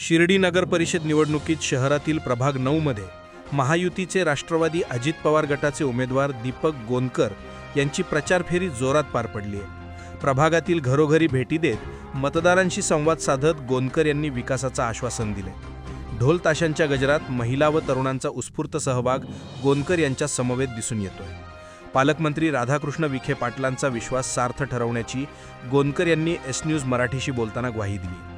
शिर्डी नगर परिषद निवडणुकीत शहरातील प्रभाग नऊमध्ये महायुतीचे राष्ट्रवादी अजित पवार गटाचे उमेदवार दीपक गोंदकर यांची प्रचार फेरी जोरात पार पडली आहे. प्रभागातील घरोघरी भेटी देत मतदारांशी संवाद साधत गोंदकर यांनी विकासाचं आश्वासन दिले. ढोल ताशांच्या गजरात महिला व तरुणांचा उत्स्फूर्त सहभाग गोंदकर यांच्या समवेत दिसून येतोय. पालकमंत्री राधाकृष्ण विखे पाटलांचा विश्वास सार्थ ठरवण्याची गोंदकर यांनी एस न्यूज मराठीशी बोलताना ग्वाही दिली.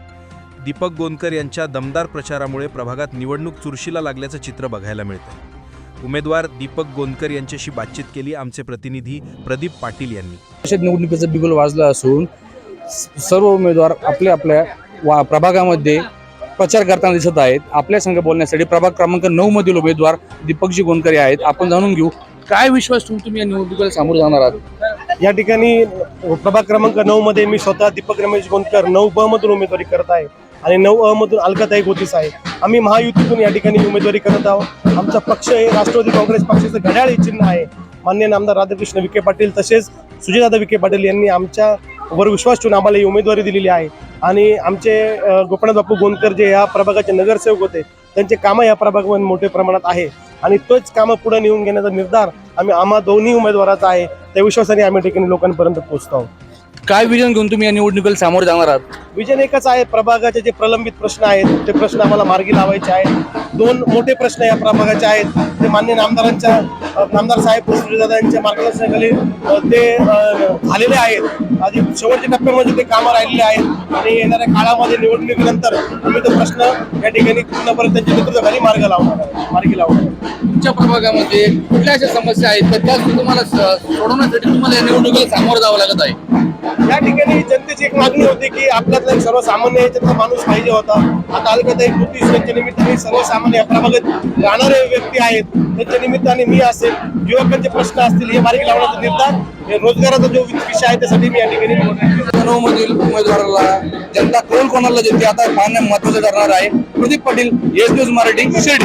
दीपक गोंदकर यांच्या दमदार प्रचारामुळे प्रभागात निवडणूक चुरशीला लागल्याचं चित्र बघायला मिळतं उमेदवार दीपक गोंदकर यांच्याशी बातचीत केली आमचे प्रतिनिधी प्रदीप पाटील यांनी. परिषद निवडणुकीचं बिगुल वाजलं असून सर्व उमेदवार आपल्या आपल्या वा प्रभागामध्ये प्रचार करताना दिसत आहेत. आपल्या संघ बोलण्यासाठी प्रभाग क्रमांक नऊ मधील उमेदवार दीपकजी गोंदकर आहेत. आपण जाणून घेऊ काय विश्वास ठेवून तुम्ही या निवडणुकीला सामोरे जाणार आहात? या ठिकाणी प्रभाग क्रमांक नऊ मध्ये मी स्वतः दीपक रमेश गोंदकर नऊ ब मधून उमेदवारी करत आहे. आणि नऊ अ मधून अलकाताई गोतीस आहे. आम्ही महायुतीतून या ठिकाणी उमेदवारी करत आहोत. आमचा पक्ष हे राष्ट्रवादी काँग्रेस पक्षाचं घड्याळ हे चिन्ह आहे. मान्य नामदार राधाकृष्ण विखे पाटील तसेच सुजयदादा विखे पाटील यांनी आमच्या वर विश्वास ठेवून आम्हाला ही उमेदवारी दिलेली आहे. आणि आमचे अ, गोपीनाथ बापू गोंदकर जे या प्रभागाचे नगरसेवक होते त्यांचे कामं या प्रभागामध्ये मोठ्या प्रमाणात आहे. आणि तोच कामं पुढे नेऊन घेण्याचा निर्धार आम्ही आम्हा दोन्ही उमेदवाराचा आहे. त्या विश्वासाने आम्ही ठिकाणी लोकांपर्यंत पोहोचतो आहोत. काय विजन घेऊन तुम्ही या निवडणुकीला सामोरे जाणार आहात? विजन एकच आहे प्रभागाचे जे प्रलंबित प्रश्न आहेत ते प्रश्न आम्हाला मार्गी लावायचे आहेत. दोन मोठे प्रश्न या प्रभागाचे आहेत. ते मान्य नामदारांच्या अ, नामदार साहेब सूर्यदादांच्या मार्गदर्शनाखाली ते झालेले आहेत. आधी शेवटच्या टप्प्यामध्ये ते कामं राहिलेले आहेत. आणि येणाऱ्या काळामध्ये निवडणुकीनंतर आम्ही तो प्रश्न या ठिकाणी पूर्णपर्यंत त्यांच्या नेतृत्वाखाली मार्ग लावणार मार्गी लावणार. तुमच्या प्रभागामध्ये कुठल्या अशा समस्या आहेत? तर त्या तुम्हाला सोडवण्यासाठी तुम्हाला या निवडणुकीला सामोरे जावं लागत आहे. या ठिकाणी जनतेची एक मागणी होती की आपल्यातला एक सर्वसामान्य याच्यातला माणूस पाहिजे होता. आता अलगत एक त्यांच्या निमित्ताने सर्वसामान्य या प्रभागात राहणारे व्यक्ती आहेत. त्याच्या निमित्ताने मी असेल युवकांचे प्रश्न असतील हे मार्गी लावण्याचा निर्धार हे रोजगाराचा जो विषय आहे त्यासाठी मी या ठिकाणी नऊ मधील उमेदवाराला जनता कोण कोणाला देते आता पाहणं महत्वाचं ठरणार आहे. Pradeep Patil S news Marathi Shirdi.